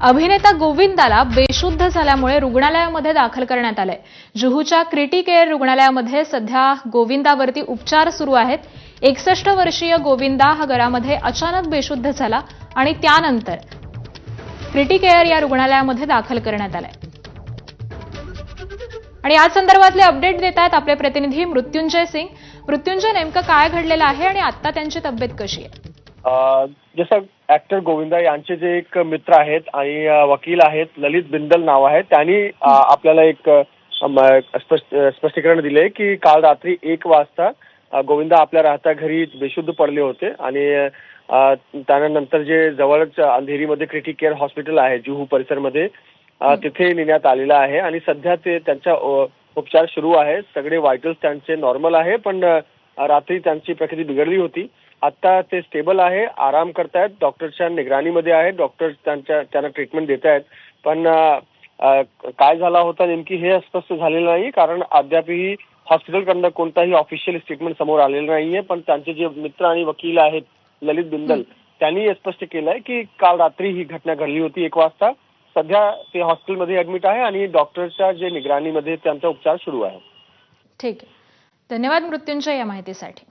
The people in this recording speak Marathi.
अभिनेता गोविंदाला बेशुद्ध झाल्यामुळे रुग्णालयामध्ये दाखल करण्यात आलंय. जुहूच्या क्रिटी केअर रुग्णालयामध्ये सध्या गोविंदावरती उपचार सुरू आहेत. एकसष्ट वर्षीय गोविंदा हा घरामध्ये अचानक बेशुद्ध झाला आणि त्यानंतर क्रिटी केअर या रुग्णालयामध्ये दाखल करण्यात आलंय. आणि या संदर्भातले अपडेट देत आहेत आपले प्रतिनिधी मृत्युंजय सिंग. मृत्युंजय नेमकं काय घडलेलं आहे आणि आता त्यांची तब्येत कशी आहे? जसं ऍक्टर गोविंदा यांचे जे एक मित्र आहेत आणि वकील आहेत ललित बिंदल नाव आहे त्यांनी आपल्याला एक स्पष्टीकरण दिले की काल रात्री एक वाजता गोविंदा आपल्या राहत्या घरी बेशुद्ध पडले होते आणि त्यानंतर जे जवळच अंधेरीमध्ये क्रिटिक केअर हॉस्पिटल आहे जुहू परिसरमध्ये तिथे नेण्यात आलेलं आहे आणि सध्या ते त्यांच्या उपचार सुरू आहे सगळे व्हायटल्स त्यांचे नॉर्मल आहे पण रात्री त्यांची प्रकृती बिघडली होती. आता ते स्टेबल आहे आराम करतायत. डॉक्टरच्या निगराणीमध्ये आहे डॉक्टर त्यांच्या त्यांना ट्रीटमेंट देत आहेत पण काय झाला होता नेमकी हे स्पष्ट झालेलं नाही कारण अद्यापही हॉस्पिटलकडनं कोणताही ऑफिशियल स्टेटमेंट समोर आलेलं नाहीये. पण त्यांचे जे मित्र आणि वकील आहेत ललित बिंदल त्यांनी हे स्पष्ट केलंय की काल रात्री ही घटना घडली होती एक वाजता. सध्या ते हॉस्पिटलमध्ये ऍडमिट आहे आणि डॉक्टरच्या जे निगराणीमध्ये त्यांचा उपचार सुरू आहे. ठीक आहे. धन्यवाद मृत्युंजय या माहितीसाठी.